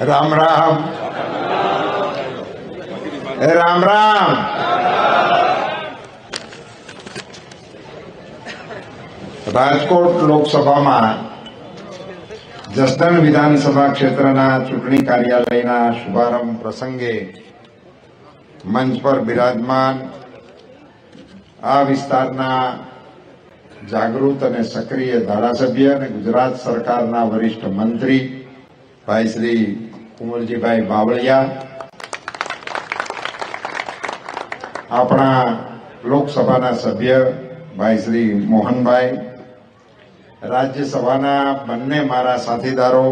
રામ રામ. હે રામ રામ. રાજકોટ લોકસભામાં જસદણ વિધાનસભા ક્ષેત્રના ચૂંટણી કાર્યાલયના શુભારંભ પ્રસંગે મંચ પર બિરાજમાન આ વિસ્તારના જાગૃત અને સક્રિય ધારાસભ્ય અને ગુજરાત સરકારના વરિષ્ઠ મંત્રી ભાઈ શ્રી કુંવરજીભાઈ બાવળિયા. આપણા લોકસભાના સભ્ય ભાઈ શ્રી મોહનભાઈ, રાજ્યસભાના બંને મારા સાથીદારો,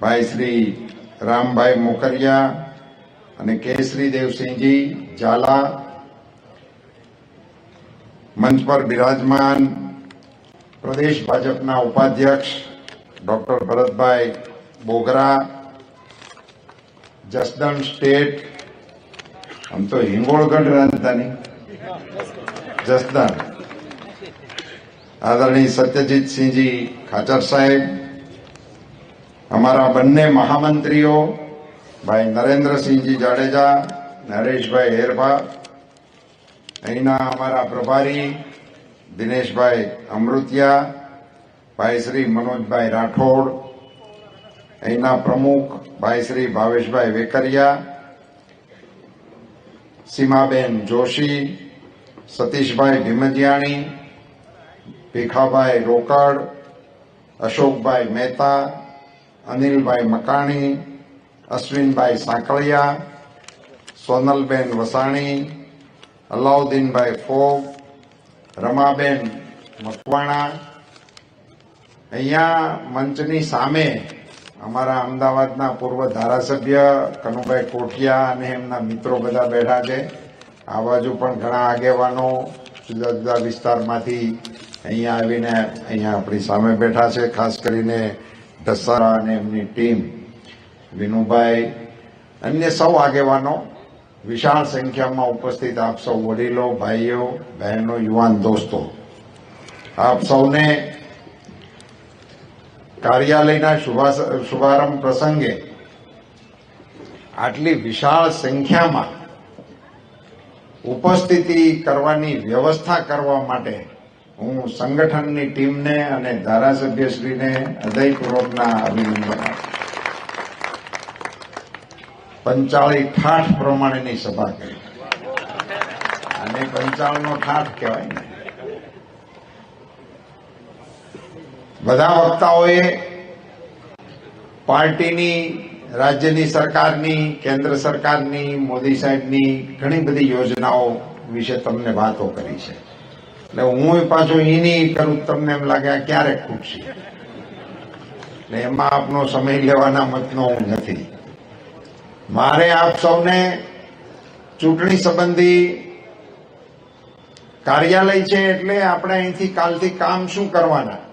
ભાઈ શ્રી રામભાઈ મોકરિયા અને કેસરી દેવસિંહજી ઝાલા, મંચ પર બિરાજમાન પ્રદેશ ભાજપના ઉપાધ્યક્ષ ડોક્ટર ભરતભાઈ બોગરા જસદણ સ્ટેટ આમ તો હિંગોળગઢ રાજધાની. જસદણ આદરણીય સત્યજીતસિંહજી ખાચર સાહેબ, અમારા બંને મહામંત્રીઓ, ભાઈ નરેન્દ્રસિંહજી જાડેજા, નરેશભાઈ હેરભા, અહીંના અમારા પ્રભારી દિનેશભાઈ અમૃતિયા, ભાઈ શ્રી મનોજભાઈ રાઠોડ અહીંના પ્રમુખ ભાઈ શ્રી ભાવેશભાઈ વેકરિયા, સીમાબેન જોશી, સતીશભાઈ ભીમજિયાણી ભીખાભાઈ રોકડ, અશોકભાઈ મહેતા, અનિલભાઈ મકાણી, અશ્વિનભાઈ સાંકળિયા, સોનલબેન વસાણી, અલાઉદ્દીનભાઈ ફોગ, રમાબેન મકવાણા. અહીંયા મંચની સામે અમારા અમદાવાદના પૂર્વ ધારાસભ્ય કનુભાઈ કોઠિયા અને એમના મિત્રો બધા બેઠા છે. આ બાજુ પણ ઘણા આગેવાનો જુદા જુદા વિસ્તારમાંથી અહીંયા આવીને અહીંયા આપણી સામે બેઠા છે, ખાસ કરીને ઢસારા અને એમની ટીમ. વિનુભાઈ, અન્ય સૌ આગેવાનો, વિશાળ સંખ્યામાં ઉપસ્થિત આપ સૌ વડીલો, ભાઈઓ, બહેનો, યુવાન દોસ્તો. આપ સૌને કાર્યાલયના શુભારંભ પ્રસંગે આટલી વિશાળ સંખ્યામાં ઉપસ્થિતિ કરવાની વ્યવસ્થા કરવા માટે હું સંગઠનની ટીમને અને ધારાસભ્યશ્રીને હૃદયપૂર્વકના અભિનંદન. પંચાળી ઠાઠ પ્રમાણેની સભા કરી અને પંચાળનો ઠાઠ કહેવાય ને બધા વક્તાઓએ પાર્ટીની, રાજ્યની સરકારની, કેન્દ્ર સરકારની, મોદી સાહેબની ઘણી બધી યોજનાઓ વિશે તમને વાતો કરી છે. એટલે હું પાછું એની કરું, તમને એમ લાગે ક્યારે ખૂટશે. એટલે એમાં આપનો સમય લેવાના મતનો હું નથી. મારે આપ સૌને ચૂંટણી સંબંધી કાર્યાલય છે એટલે આપણે અહીંથી કાલથી કામ શું કરવાના?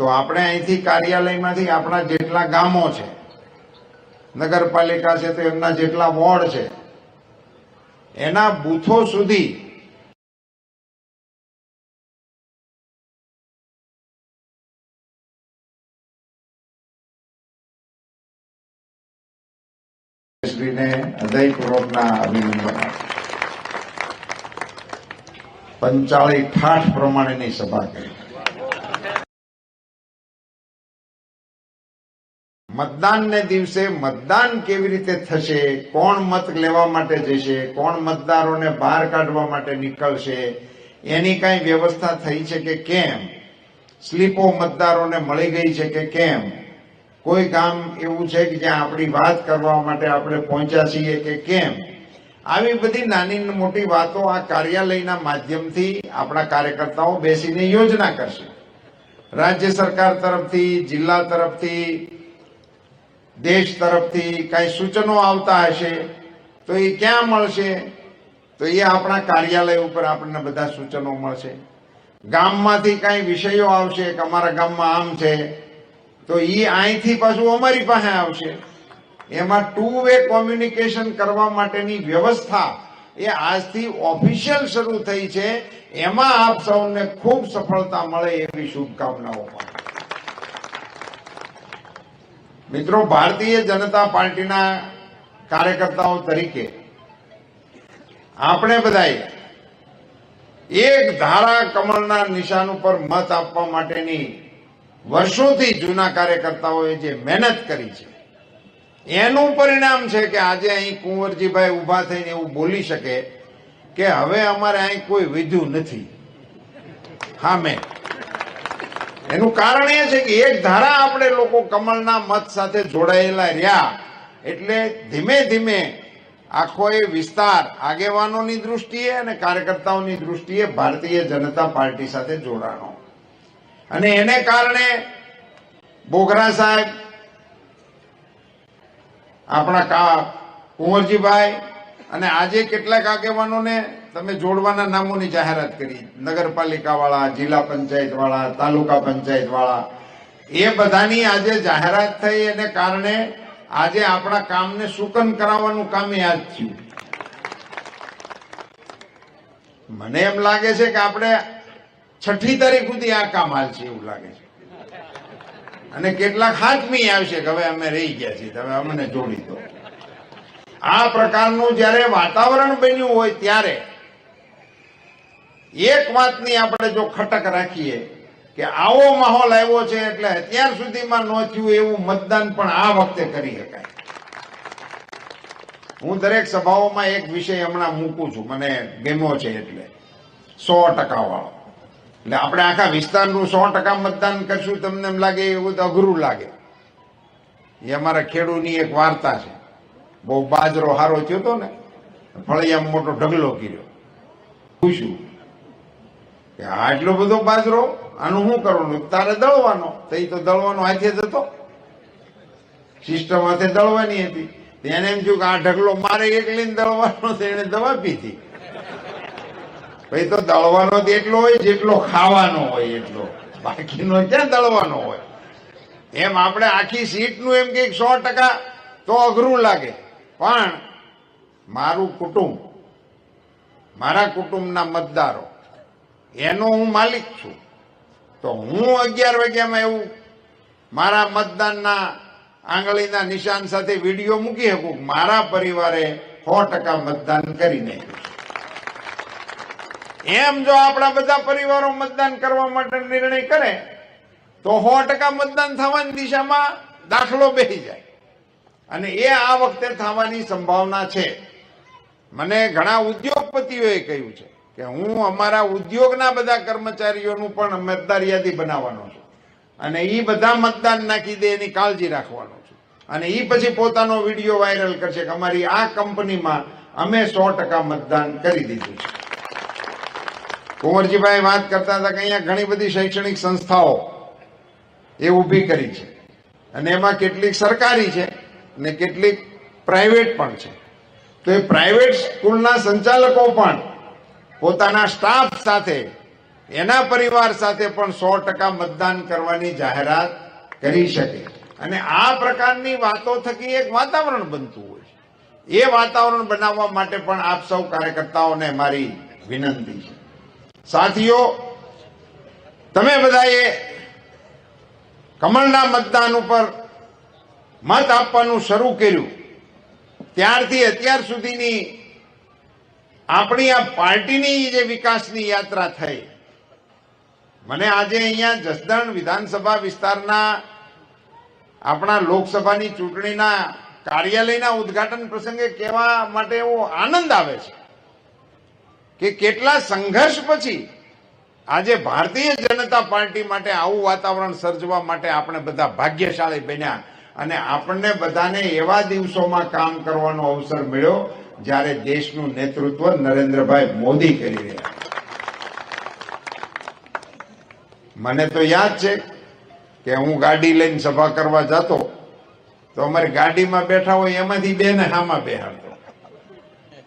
તો આપણે અહીંથી કાર્યાલયમાંથી આપણા જેટલા ગામો છે, નગરપાલિકા છે, તો એમના જેટલા વોર્ડ છે, એના બૂથો સુધી શ્રીને હૃદયપૂર્વકના અભિનંદન. પંચાળી ઠાઠ પ્રમાણેની સભા કરી મતદાનને દિવસે મતદાન કેવી રીતે થશે, કોણ મત લેવા માટે જશે, કોણ મતદારોને બહાર કાઢવા માટે નીકળશે, એની કાંઈ વ્યવસ્થા થઈ છે કે કેમ? સ્લીપો મતદારોને મળી ગઈ છે કે કેમ? કોઈ ગામ એવું છે કે જ્યાં આપણી વાત કરવા માટે આપણે પહોંચ્યા છીએ કે કેમ? આવી બધી નાની મોટી વાતો આ કાર્યાલયના માધ્યમથી આપણા કાર્યકર્તાઓ બેસીને યોજના કરશે. રાજ્ય સરકાર તરફથી, જિલ્લા તરફથી દેશ તરફથી કઈ સૂચનો આવતા હશે, તો એ ક્યાં મળશે? તો એ આપણા કાર્યાલય ઉપર આપણને બધા સૂચનો મળશે. ગામમાંથી કઈ વિષયો આવશે કે અમારા ગામમાં આમ છે, તો એ અહીંથી પાછું અમારી પાસે આવશે. એમાં ટુ વે કોમ્યુનિકેશન કરવા માટેની વ્યવસ્થા એ આજથી ઓફિશિયલ શરૂ થઈ છે. એમાં આપ સૌને ખૂબ સફળતા મળે એવી શુભકામનાઓ પણ મિત્રો, ભારતીય જનતા પાર્ટીના કાર્યકર્તાઓ તરીકે આપણે બધાએ એક ધારા કમળના નિશાન ઉપર મત આપવા માટેની વર્ષોથી જૂના કાર્યકર્તાઓએ જે મહેનત કરી છે, એનું પરિણામ છે કે આજે અહીં કુંવરજીભાઈ ઊભા થઈને એવું બોલી શકે કે હવે અમારે અહીં કોઈ વિધ્યું નથી. હા મેં એનું કારણ એ છે કે એક ધારા આપણે લોકો કમળના મત સાથે જોડાયેલા રહ્યા. એટલે ધીમે ધીમે આખો એ વિસ્તાર આગેવાનોની દૃષ્ટિએ અને કાર્યકર્તાઓની દૃષ્ટિએ ભારતીય જનતા પાર્ટી સાથે જોડાણો. અને એને કારણે બોગરા સાહેબ, આપણા કુંવરજીભાઈ અને આજે કેટલાક આગેવાનોને તમે જોડવાના નામોની જાહેરાત કરી. નગરપાલિકા વાળા જિલ્લા પંચાયત વાળા તાલુકા પંચાયત વાળા એ બધાની આજે જાહેરાત થઈ એને કારણે આજે આપણા કામને સુકન કરાવવાનું કામ યાદ થયું. મને એમ લાગે છે કે આપણે છઠ્ઠી તારીખ સુધી આ કામ હાલશે એવું લાગે છે. અને કેટલાક હાથમી આવશે કે હવે અમે રહી ગયા છીએ, તમે અમને જોડી દો. આ પ્રકારનું જ્યારે વાતાવરણ બન્યું હોય ત્યારે એક વાતની આપણે જો ખટક રાખીએ કે આવો માહોલ આવ્યો છે એટલે અત્યાર સુધીમાં ન થયું એવું મતદાન પણ આ વખતે કરી શકાય. હું દરેક સભાઓમાં એક વિષય હમણાં મૂકું છું, મને ગમ્યો છે એટલે. સો ટકા વાળો એટલે આપણે આખા વિસ્તારનું સો ટકા મતદાન કરશું, તમને એમ લાગે એવું તો અઘરું લાગે. એ અમારા ખેડૂની એક વાર્તા છે. બહુ બાજરો હારો થયો હતો ને, ફળિયામાં મોટો ઢગલો કર્યો. પૂછ્યું કે આટલો બધો બાજરો, આનું શું કરવાનું તારે દળવાનો. તો એ તો દળવાનો હાથે જ હતો. સિસ્ટમ હાથે દળવાની હતી. તેને એમ થયું કે આ ઢગલો મારે એકલીને દળવાનો તો એને દવા પીધી. ભાઈ, તો દળવાનો એટલો હોય જેટલો ખાવાનો હોય એટલો. બાકીનો ક્યાં દળવાનો હોય? એમ આપણે આખી સીટનું એમ કે સો ટકા તો અઘરું લાગે. પણ મારું કુટુંબ, મારા કુટુંબના મતદારો એનો હું માલિક છું. તો હું અગિયાર વાગ્યામાં એવું મારા મતદાનના આંગળીના નિશાન સાથે વીડિયો મૂકી શકું મારા પરિવારે સો ટકા મતદાન કરી નાખ્યું એમ જો આપણા બધા પરિવારો મતદાન કરવા માટે નિર્ણય કરે, તો સો ટકા મતદાન થવાની દિશામાં દાખલો બેસી જાય. અને એ આ વખતે થવાની સંભાવના છે. મને ઘણા ઉદ્યોગપતિઓએ કહ્યું છે કે હું અમારા ઉદ્યોગના બધા કર્મચારીઓનું પણ મતદાર યાદી બનાવવાનો છું. અને એ બધા મતદાન નાખી દે, એની કાળજી રાખવાનો છું. અને એ પછી પોતાનો વીડિયો વાયરલ કરશે કે અમારી આ કંપનીમાં અમે સો ટકા મતદાન કરી દીધું છે. કુંવરજીભાઈ વાત કરતા હતા કે અહીંયા ઘણી બધી શૈક્ષણિક સંસ્થાઓ એ ઊભી કરી છે. અને એમાં કેટલીક સરકારી છે અને કેટલીક પ્રાઇવેટ પણ છે. તો એ પ્રાઇવેટ સ્કૂલના સંચાલકો પણ પોતાના સ્ટાફ સાથે, એના પરિવાર સાથે પણ સો ટકા મતદાન કરવાની જાહેરાત કરી શકે. અને આ પ્રકારની વાતો થકી એક વાતાવરણ બનતું હોય છે. એ વાતાવરણ બનાવવા માટે પણ આપ સૌ કાર્યકર્તાઓને મારી વિનંતી છે. સાથીઓ, તમે બધાએ કમળના મતદાન ઉપર મત આપવાનું શરૂ કર્યું. ત્યારથી અત્યાર સુધીની આપણી આ પાર્ટીની જે વિકાસની યાત્રા થઈ, મને આજે અહીંયા જસદણ વિધાનસભા વિસ્તારના આપણા લોકસભાની ચૂંટણીના કાર્યાલયના ઉદ્ઘાટન પ્રસંગે કહેવા માટે એવો આનંદ આવે છે કે કેટલા સંઘર્ષ પછી આજે ભારતીય જનતા પાર્ટી માટે આવું વાતાવરણ સર્જવા માટે આપણે બધા ભાગ્યશાળી બન્યા અને આપણને બધાને એવા દિવસોમાં કામ કરવાનો અવસર મળ્યો જ્યારે દેશનું નેતૃત્વ નરેન્દ્રભાઈ મોદી કરી રહ્યા મને તો યાદ છે કે હું ગાડી લઈને સભા કરવા જતો, તો અમારી ગાડીમાં બેઠા હોય એમાંથી બેને હામાં બેહાડતો.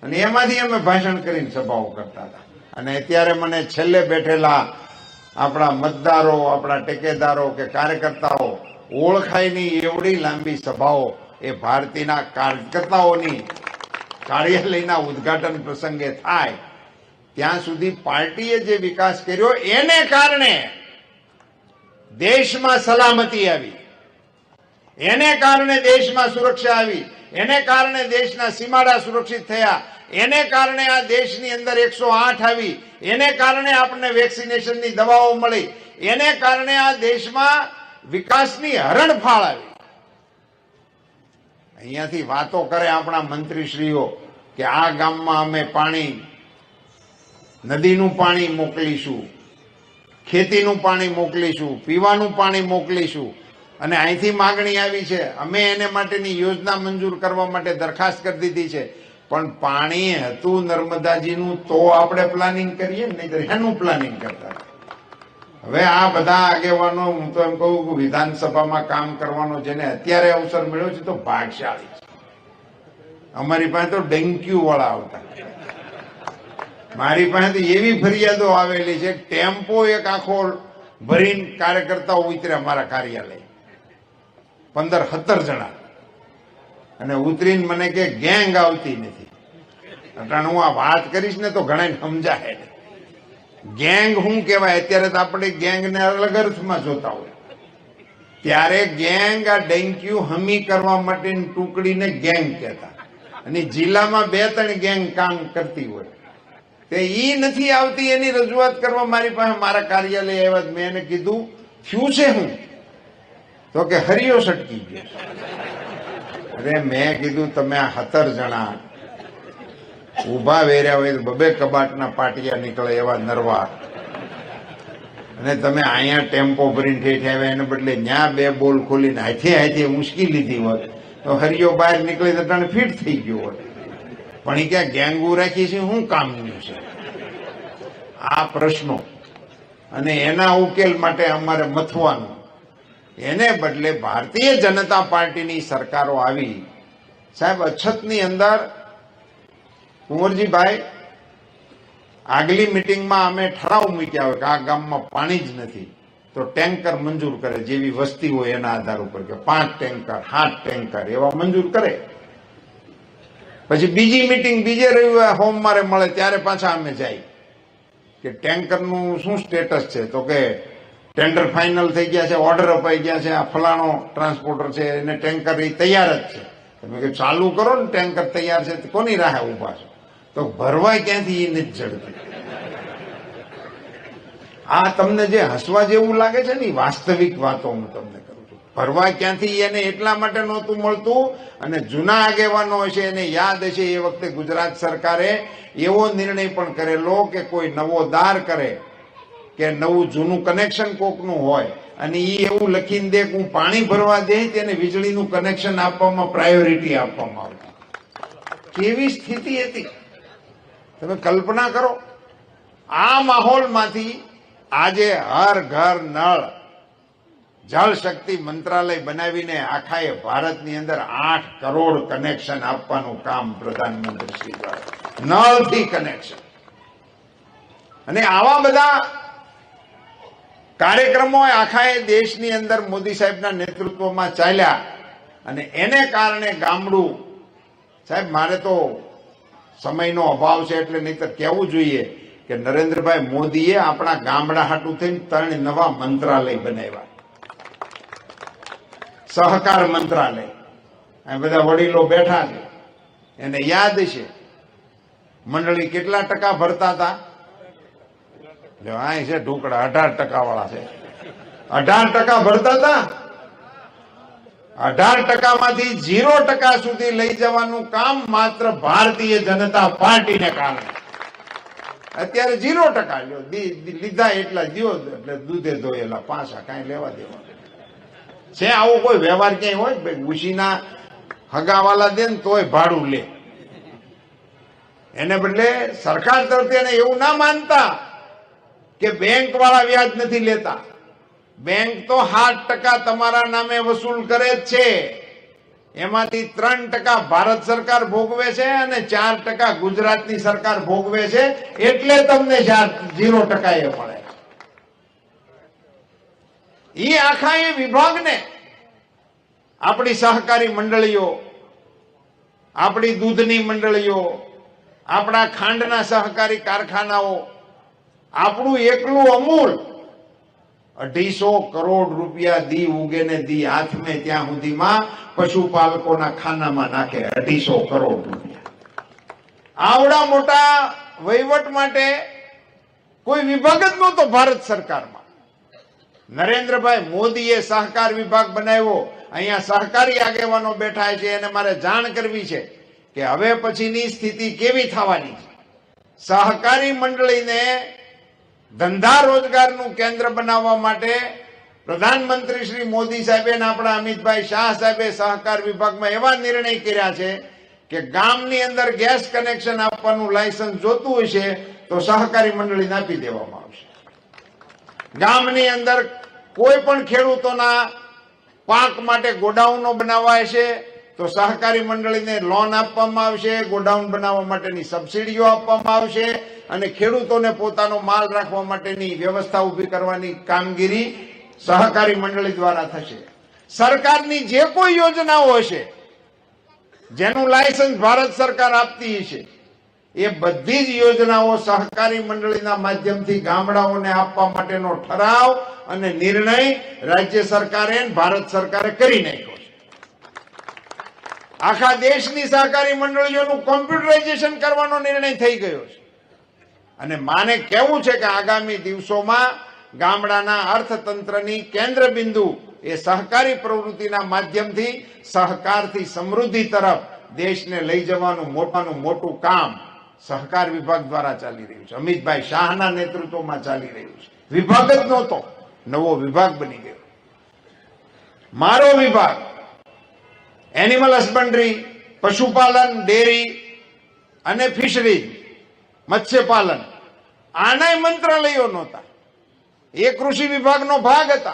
અને એમાંથી અમે ભાષણ કરીને સભાઓ કરતા હતા. અને અત્યારે મને છેલ્લે બેઠેલા આપણા મતદારો, આપણા ટેકેદારો કે કાર્યકર્તાઓ ઓળખાય નહીં એવડી લાંબી સભાઓ એ ભારતીના કાર્યકર્તાઓની કાર્યાલયના ઉદ્ઘાટન પ્રસંગે થાય, ત્યાં સુધી પાર્ટીએ જે વિકાસ કર્યો, એને કારણે દેશમાં સલામતી આવી. એને કારણે દેશમાં સુરક્ષા આવી. એને કારણે દેશના સીમાડા સુરક્ષિત થયા. એને કારણે આ દેશની અંદર એકસો આઠ આવી. એને કારણે આપણને વેક્સિનેશનની દવાઓ મળી. એને કારણે આ દેશમાં વિકાસની હરણફાળ આવી. અહીંયાથી વાતો કરે આપણા મંત્રીશ્રીઓ કે આ ગામમાં અમે પાણી, નદીનું પાણી મોકલીશું, ખેતીનું પાણી મોકલીશું, પીવાનું પાણી મોકલીશું. અને અહીંથી માગણી આવી છે, અમે એને માટેની યોજના મંજૂર કરવા માટે દરખાસ્ત કરી દીધી છે. પણ પાણી હતું નર્મદાજીનું, તો આપણે પ્લાનિંગ કરીએ નહીં એનું પ્લાનિંગ કરતા હવે આ બધા આગેવાનો, હું તો એમ કહું કે વિધાનસભામાં કામ કરવાનો જેને અત્યારે અવસર મળ્યો છે, તો ભાગશાળી છે. અમારી પાસે તો ડેન્ક્યુ વાળા આવતા. મારી પાસે તો એવી ફરિયાદો આવેલી છે, ટેમ્પો એક આખો ભરીને કાર્યકર્તાઓ ઉતર્યા મારા કાર્યાલય. પંદર, સત્તર જણા. અને ઉતરીને મને કે ગેંગ આવતી નથી. અટાણે હું આ વાત કરીશ ને તો ઘણા સમજાય. ગેંગ શું કહેવાય? અત્યારે તો આપણે ગેંગને અલગ અર્થમાં જોતા હોય. ત્યારે ગેંગ આ ડેન્ક્યુ હમી કરવા માટેની ટુકડીને ગેંગ કહેતા. અને જિલ્લામાં બે ત્રણ ગેંગ કામ કરતી હોય. તે ઈ નથી આવતી, એની રજૂઆત કરવા મારી પાસે મારા કાર્યાલય આવ્યા મેં એને કીધું, થયું છે હું? તો કે, હરિયો સટકી ગયો અરે મેં કીધું, તમે આ સત્તર જણા ઊભા વેર્યા હોય બબે કબાટના પાટિયા નીકળે એવા નરવા. અને તમે અહીંયા ટેમ્પો ભરીને ઠેઠ આવ્યા, એને બદલે ન્યા બે બોલ ખોલીને હાથે હાથે ઉંચકી લીધી હોત તો હરિયો બહાર નીકળી તો તને ફિટ થઈ ગયો હોત પણ એ ક્યાં ગેંગુ રાખી છે? શું કામનું છે? આ પ્રશ્નો. અને એના ઉકેલ માટે અમારે મથવાનું. એને બદલે ભારતીય જનતા પાર્ટીની સરકારો આવી. સાહેબ, અછતની અંદર કુંવરજીભાઈ, આગલી મિટિંગમાં અમે ઠરાવ મૂક્યા હોય કે આ ગામમાં પાણી જ નથી, તો ટેન્કર મંજૂર કરે, જેવી વસ્તી હોય એના આધાર ઉપર કે પાંચ ટેન્કર, સાત ટેન્કર, એવા મંજૂર કરે. પછી બીજી મિટિંગ બીજે રવિવારે મારે મળે, ત્યારે પાછા અમે જાય. કે ટેન્કરનું શું સ્ટેટસ છે? તો કે ટેન્ડર ફાઇનલ થઈ ગયા છે, ઓર્ડર અપાઈ ગયા છે, આ ફલાણો ટ્રાન્સપોર્ટર છે, એને ટેન્કર એ તૈયાર જ છે. તમે કે ચાલુ કરો ને ટેન્કર તૈયાર છે કોની રાહે ઊભા છો? તો ભરવાય ક્યાંથી એ નથી ચડતી આ તમને જે હસવા જેવું લાગે છે ને વાસ્તવિક વાતો હું તમને કરું છું. ભરવા ક્યાંથી એને એટલા માટે નહોતું મળતું અને જૂના આગેવાનો હશે, એને યાદ હશે એ વખતે ગુજરાત સરકારે એવો નિર્ણય પણ કરેલો કે કોઈ નવો દાર કરે, કે નવું જૂનું કનેક્શન કોકનું હોય. અને એ એવું લખીને દે કે હું પાણી ભરવા દે તેને વીજળીનું કનેક્શન આપવામાં પ્રાયોરિટી આપવામાં આવતી કેવી સ્થિતિ હતી? તમે કલ્પના કરો, આ માહોલમાંથી આજે હર ઘર નળ જળ શક્તિ મંત્રાલય બનાવીને આખાએ ભારતની અંદર આઠ કરોડ કનેક્શન આપવાનું કામ પ્રધાનમંત્રી શ્રી દ્વારા. નળથી કનેક્શન અને આવા બધા કાર્યક્રમો આખાએ દેશની અંદર મોદી સાહેબના નેતૃત્વમાં ચાલ્યા. અને એને કારણે ગામડું, સાહેબ, મારે તો સમયનો અભાવ છે એટલે નહીતર કહેવું જોઈએ કે નરેન્દ્રભાઈ મોદીએ આપણા ગામડા હાટું થઈને ત્રણ નવા મંત્રાલય બનાવ્યા. સહકાર મંત્રાલય. બધા વડીલો બેઠા છે. એને યાદ છે. મંડળી કેટલા ટકા ભરતા હતા? અહીં છે ઢોકળા, અઢાર ટકા વાળા છે. અઢાર ટકા ભરતા હતા? અઢાર ટકામાંથી ઝીરો ટકા સુધી લઈ જવાનું કામ માત્ર ભારતીય જનતા પાર્ટીને કારણે. અત્યારે ઝીરો ટકા લ્યો. લીધા એટલા જીઓ એટલે દૂધે ધોયેલા પાછા કાંઈ લેવા દેવા. છે આવો કોઈ વ્યવહાર ક્યાંય હોય? ભાઈ ઘુસીના હગાવાલા દે ને તોય ભાડું લે. એને બદલે સરકાર તરફથી એને એવું ના માનતા કે બેંક વાળા વ્યાજ નથી લેતા. બેંક તો સાત ટકા તમારા નામે વસૂલ કરે જ છે. એમાંથી ત્રણ ટકા ભારત સરકાર ભોગવે છે અને ચાર ટકા ગુજરાતની સરકાર ભોગવે છે. એટલે તમને ઝીરો ટકા એ મળે. એ આખા એ વિભાગને આપણી સહકારી મંડળીઓ, આપણી દૂધની મંડળીઓ, આપણા ખાંડના સહકારી કારખાનાઓ, આપણું એકલું અમૂલ અઢીસો કરોડ રૂપિયા દી ઉગે ને દી હાથમે ત્યાં સુધીમાં પશુપાલકોના ખાનામાં નાખે અઢીસો કરોડ રૂપિયા. આવડા મોટા વહીવટ માટે કોઈ વિભાગ જ નહોતો ભારત સરકારમાં. નરેન્દ્રભાઈ મોદીએ સહકાર વિભાગ બનાવ્યો. અહીંયા સહકારી આગેવાનો બેઠા છે, એને મારે જાણ કરવી છે કે હવે પછીની સ્થિતિ કેવી થવાની છે? સહકારી મંડળીને ધંધા રોજગારનું કેન્દ્ર બનાવવા માટે પ્રધાનમંત્રી શ્રી મોદી સાહેબે અને આપણા અમિતભાઈ શાહ સાહેબે સહકાર વિભાગમાં એવા નિર્ણય કર્યા છે કે ગામની અંદર ગેસ કનેક્શન આપવાનું લાયસન્સ જોતું હશે તો સહકારી મંડળીને આપી દેવામાં આવશે. ગામની અંદર કોઈ પણ ખેડૂતોના પાક માટે ગોડાઉનો બનાવાય હશે તો સહકારી મંડળીને લોન આપવામાં આવશે, ગોડાઉન બનાવવા માટેની સબસિડીઓ આપવામાં આવશે અને ખેડૂતોને પોતાનો માલ રાખવા માટેની વ્યવસ્થા ઊભી કરવાની કામગીરી સહકારી મંડળી દ્વારા થશે. સરકારની જે કોઈ યોજનાઓ હશે, જેનું લાયસન્સ ભારત સરકાર આપતી છે એ બધી જ યોજનાઓ સહકારી મંડળીના માધ્યમથી ગામડાઓને આપવા માટેનો ઠરાવ અને નિર્ણય રાજ્ય સરકારે ભારત સરકારે કરી નાખ્યો. આખા દેશની સહકારી મંડળીઓનું કોમ્પ્યુટરાઇઝેશન કરવાનો નિર્ણય થઈ ગયો છે. અને માને કેવું છે કે આગામી દિવસોમાં ગામડાના અર્થતંત્રની કેન્દ્ર બિંદુ એ સહકારી પ્રવૃત્તિના માધ્યમથી સહકારથી સમૃદ્ધિ તરફ દેશને લઈ જવાનું મોટાનું મોટું કામ સહકાર વિભાગ દ્વારા ચાલી રહ્યું છે. અમિતભાઈ શાહના નેતૃત્વમાં ચાલી રહ્યું છે. વિભાગ જ નહોતો, નવો વિભાગ બની ગયો. મારો વિભાગ એનિમલ હસબન્ડરી પશુપાલન, ડેરી અને ફિશરીઝ મત્સ્યપાલન. આનાય મંત્રાલયો નહોતા. એ કૃષિ વિભાગનો ભાગ હતા.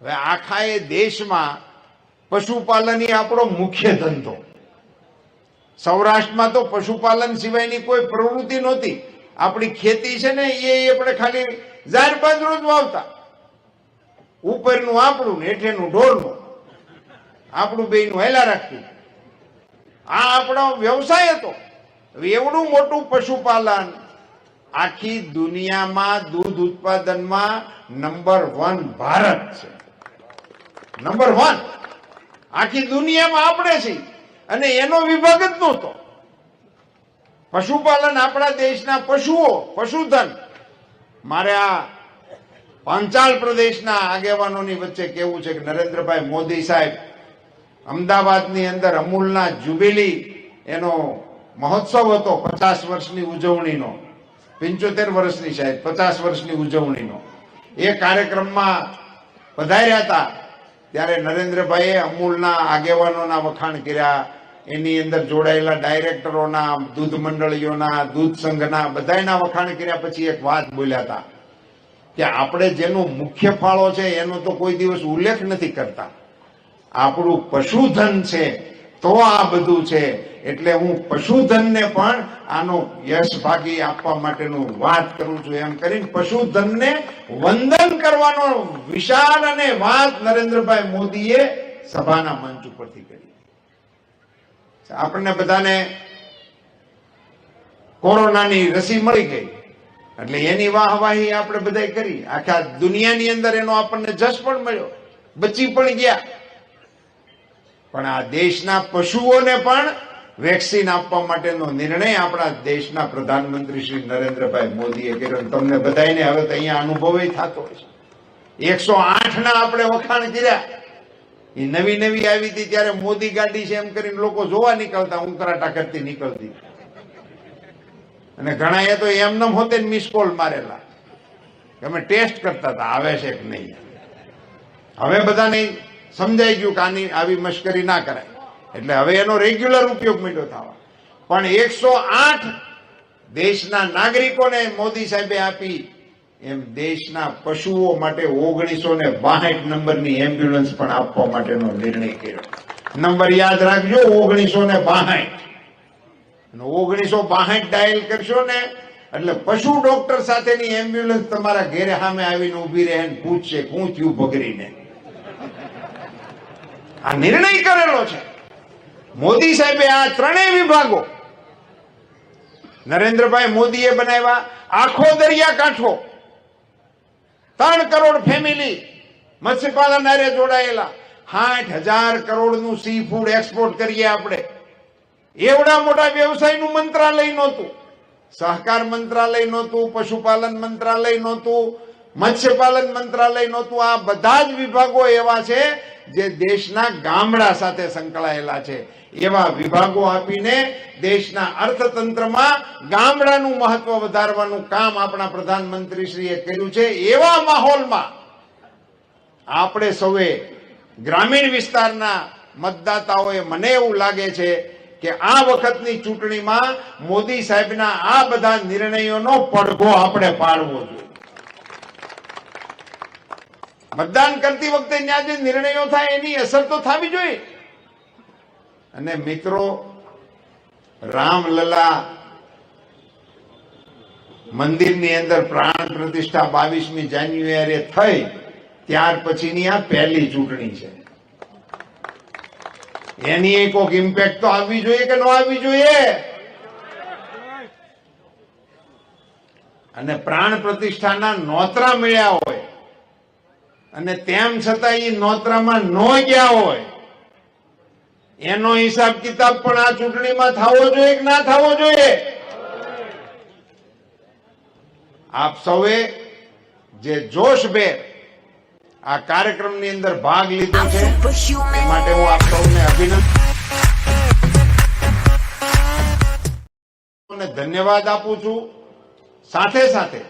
હવે આખા એ દેશમાં પશુપાલન એ આપણો મુખ્ય ધંધો. સૌરાષ્ટ્રમાં તો પશુપાલન સિવાયની કોઈ પ્રવૃત્તિ નહોતી. આપણી ખેતી છે ને, એ આપણે ખાલી ઝાડ પાંદરું જ વાવતા. ઉપરનું આપણું ને હેઠેનું ઢોરનું. આપણું બેન હેલા રાખતું આ આપણો વ્યવસાય હતો. એવડું મોટું પશુપાલન આખી દુનિયામાં દૂધ ઉત્પાદનમાં નંબર વન ભારત છે. Number one. આખી દુનિયામાં આપણે છીએ. અને એનો વિભાગ જ નહોતો. પશુપાલન આપણા દેશના પશુઓ, પશુધન. મારે આ પાંચાલ પ્રદેશના આગેવાનોની વચ્ચે કેવું છે કે નરેન્દ્રભાઈ મોદી સાહેબ અમદાવાદની અંદર અમૂલના જુબેલી એનો મહોત્સવ હતો પચાસ વર્ષની ઉજવણીનો. પંચોતેર વર્ષની સાહેબ પચાસ વર્ષની ઉજવણીનો. એ કાર્યક્રમમાં પધાર્યા હતા. ત્યારે નરેન્દ્રભાઈએ અમૂલના આગેવાનોના વખાણ કર્યા. એની અંદર જોડાયેલા ડાયરેક્ટરોના, દૂધ મંડળીઓના, દૂધ સંઘના બધાયના વખાણ કર્યા પછી એક વાત બોલ્યા હતા કે આપણે જેનો મુખ્ય ફાળો છે એનો તો કોઈ દિવસ ઉલ્લેખ નથી કરતા. આપણું પશુધન છે, તો આ બધું છે. એટલે હું પશુધનને પણ આનો યશ ભાગી આપવા માટેનું વાત કરું છું. એમ કરીને પશુધનને વંદન કરવાનો વિશાળ અને વાત નરેન્દ્રભાઈ મોદીએ સભાના મંચ ઉપરથી કરી. આપણને બધાને કોરોનાની રસી મળી ગઈ. એટલે એની વાહવાહી આપણે બધા કરી. આખા દુનિયાની અંદર એનો આપણને જશ પણ મળ્યો. બચી પણ ગયા. પણ આ દેશના પશુઓને પણ વેક્સિન આપવા માટેનો નિર્ણય આપણા દેશના પ્રધાનમંત્રી શ્રી નરેન્દ્રભાઈ મોદીએ કર્યો. તમને બધાને હવે તો અહીંયા અનુભવ થતો હોય છે. એકસો આઠ ના આપણે વખાણ કર્યા. એ નવી નવી આવી હતી ત્યારે મોદી ગાડી છે એમ કરીને લોકો જોવા નીકળતા ઉંકરાટા કરતી નીકળતી. અને ઘણા એ તો એમનેમ હોતે મિસ કોલ મારેલા. અમે ટેસ્ટ કરતા હતા, આવે છે કે નહીં? હવે બધાને સમજાઈ ગયું કે આની આવી મશ્કરી ના કરાય. એટલે હવે એનો રેગ્યુલર ઉપયોગ મળ્યો થવા. પણ એકસો આઠ દેશના નાગરિકોને મોદી સાહેબે આપી એમ દેશના પશુઓ માટે ઓગણીસો ને બાસઠ નંબરની એમ્બ્યુલન્સ પણ આપવા માટેનો નિર્ણય કર્યો. નંબર યાદ રાખજો, ઓગણીસો ને બાસઠ. ઓગણીસો બાસઠ ડાયલ કરશો ને, એટલે પશુ ડોક્ટર સાથેની એમ્બ્યુલન્સ તમારા ઘેરે સામે આવીને ઊભી રહે પૂછશે, શું થયું ભગરીને? આ નિર્ણય કરેલો છે. મોદી સાહેબે આ ત્રણેય વિભાગો, નરેન્દ્રભાઈ મોદીએ બનાવ્યા, આખો દરિયા કાંઠો, ત્રણ કરોડ ફેમિલી મત્સ્યપાલન આરે જોડાયેલા સાઠ હજાર કરોડનું સી ફૂડ એક્સપોર્ટ કરીએ આપણે. એવડા મોટા વ્યવસાયનું મંત્રાલય નહોતું. સહકાર મંત્રાલય નહોતું, પશુપાલન મંત્રાલય નહોતું, મત્સ્યપાલન મંત્રાલય નહોતું. આ બધા જ વિભાગો એવા છે જે દેશના ગામડા સાથે સંકળાયેલા છે, એવા વિભાગો આપીને દેશના અર્થતંત્રમાં ગામડાનું મહત્વ વધારવાનું કામ આપણા પ્રધાનમંત્રીશ્રીએ કર્યું છે, એવા માહોલમાં આપણે સૌએ ગ્રામીણ વિસ્તારના મતદાતાઓએ મને એવું લાગે છે કે આ વખતની ચૂંટણીમાં મોદી સાહેબના આ બધા નિર્ણયોનો પડઘો આપણે પાડવો જોઈએ. મતદાન કરતી વખતે ત્યાં જે નિર્ણયો થાય એની અસર તો થવી જોઈએ. અને મિત્રો, રામલલા મંદિરની અંદર પ્રાણ પ્રતિષ્ઠા બાવીસમી જાન્યુઆરીએ થઈ, ત્યાર પછીની આ પહેલી ચૂંટણી છે. એની એ કોઈક ઇમ્પેક્ટ તો આવવી જોઈએ કે ન આવવી જોઈએ? અને પ્રાણ પ્રતિષ્ઠાના નોતરા મળ્યા હોય અને તેમ છતાં એ નોતરામાં ન ગયા હોય. એનો હિસાબ કિતાબ પણ આ ચૂંટણીમાં થવો જોઈએ કે ના થવો જોઈએ? આપ સૌએ જે જોશભેર આ કાર્યક્રમની અંદર ભાગ લીધો છે માટે હું આપ સૌને અભિનંદન ધન્યવાદ આપું છું. સાથે સાથે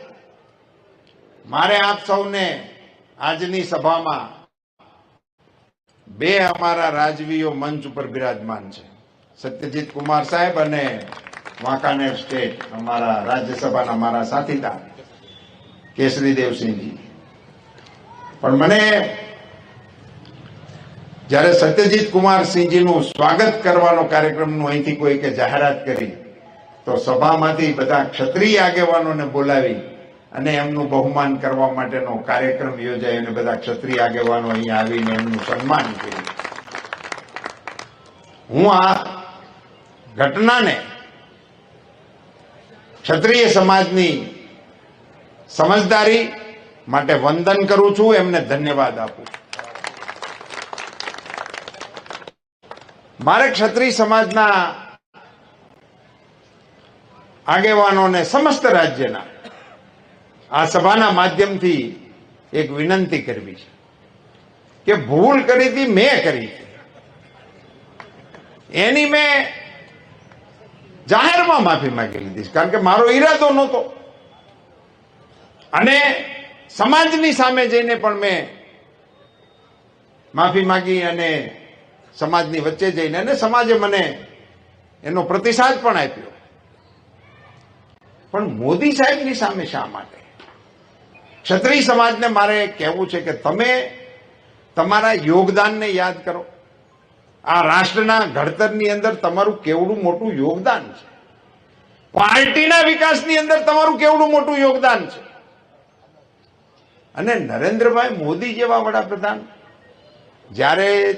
મારે આપ સૌને આજની સભામાં બે અમારા રાજવીઓ મંચ ઉપર બિરાજમાન છે. સત્યજીત કુમાર સાહેબ અને વાંકાનેર સ્ટેટ અમારા રાજ્યસભાના મારા સાથીદાર કેસરી દેવસિંહજી પણ મને જ્યારે સત્યજીત કુમાર સિંહજીનું સ્વાગત કરવાનો કાર્યક્રમનું અહીંથી કોઈ કે જાહેરાત કરી, તો સભામાંથી બધા ક્ષત્રિય આગેવાનોને બોલાવી અને એમનું બહુમાન કરવા માટેનો કાર્યક્રમ યોજાયો અને બધા ક્ષત્રિય આગેવાનો અહીંયા આવીને એમનું સન્માન કર્યું હું આ ઘટનાને ક્ષત્રિય સમાજની સમજદારી માટે વંદન કરું છું, એમને ધન્યવાદ આપું. મારે ક્ષત્રિય સમાજના આગેવાનોને સમસ્ત રાજ્યના આ સભાના માધ્યમથી એક વિનંતી કરવી છે કે ભૂલ કરી હતી, મેં કરી. એની મેં જાહેરમાં માફી માંગી લીધી. કારણ કે મારો ઈરાદો નહોતો અને સમાજની સામે જઈને પણ મેં માફી માંગી અને સમાજની વચ્ચે જઈને અને સમાજે મને એનો પ્રતિસાદ પણ આપ્યો પણ મોદી સાહેબની સામે શા માટે ક્ષત્રિય સમાજને મારે કહેવું છે કે તમે તમારા યોગદાનને યાદ કરો. આ રાષ્ટ્રના ઘડતરની અંદર તમારું કેવડું મોટું યોગદાન છે. પાર્ટીના વિકાસની અંદર તમારું કેવડું મોટું યોગદાન છે. અને નરેન્દ્રભાઈ મોદી જેવા વડાપ્રધાન, જ્યારે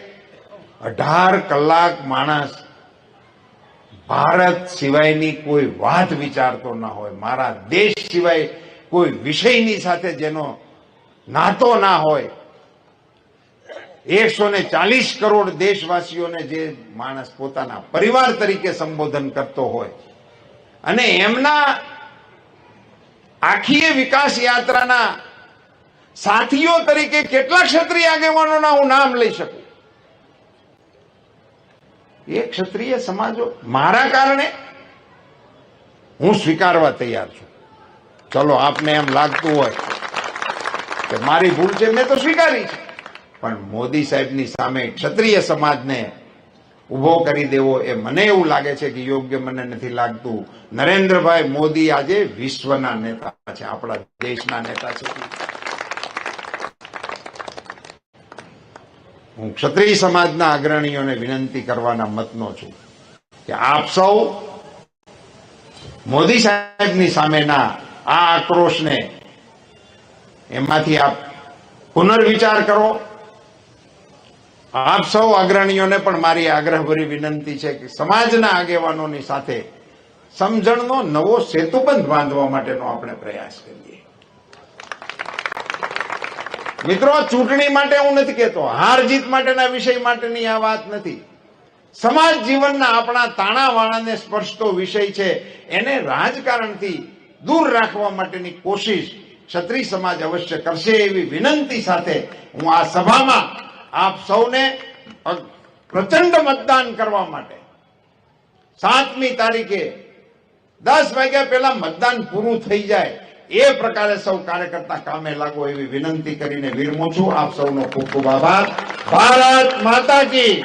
અઢાર કલાક માણસ ભારત સિવાયની કોઈ વાત વિચારતો ના હોય, મારા દેશ સિવાય કોઈ વિષયની સાથે જેનો નાતો ના હોય, એકસો ને ચાલીસ કરોડ દેશવાસીઓને જે માણસ પોતાના પરિવાર તરીકે સંબોધન કરતો હોય, અને એમના આખી વિકાસ યાત્રાના સાથીઓ તરીકે કેટલા ક્ષત્રિય આગેવાનોના હું નામ લઈ શકું? એ ક્ષત્રિય સમાજો મારા કારણે હું સ્વીકારવા તૈયાર છું. ચલો, આપને એમ લાગતું હોય કે મારી ભૂલ છે, મેં તો સ્વીકારી છે. પણ મોદી સાહેબની સામે ક્ષત્રિય સમાજને ઊભો કરી દેવો એ મને એવું લાગે છે કે યોગ્ય મને નથી લાગતું. નરેન્દ્રભાઈ મોદી આજે વિશ્વના નેતા છે, આપણા દેશના નેતા છે. હું ક્ષત્રિય સમાજના અગ્રણીઓને વિનંતી કરવાના મતનો છું કે આપ સૌ મોદી સાહેબની સામેના આ આક્રોશને એમાંથી આપ પુનર્વિચાર કરો. આપ સૌ અગ્રણીઓને પણ મારી આગ્રહભરી વિનંતી છે કે સમાજના આગેવાનોની સાથે સમજણનો નવો સેતુબંધ બાંધવા માટેનો આપણે પ્રયાસ કરીએ. મિત્રો, ચૂંટણી માટે હું નથી કહેતો. હાર જીત માટેના વિષય માટેની આ વાત નથી. સમાજ જીવનના આપણા તાણાવાણાને સ્પર્શતો વિષય છે. એને રાજકારણથી દૂર રાખવા માટેની કોશિશ ક્ષત્રિય સમાજ અવશ્ય કરશે એવી વિનંતી સાથે હું આ સભામાં આપ સૌને પ્રચંડ મતદાન કરવા માટે સાતમી તારીખે દસ વાગ્યા પહેલા મતદાન પૂરું થઈ જાય એ પ્રકારે સૌ કાર્યકર્તા કામે લાગો એવી વિનંતી કરીને વિરમું છું. આપ સૌનો ખૂબ ખૂબ આભાર. ભારત માતા કી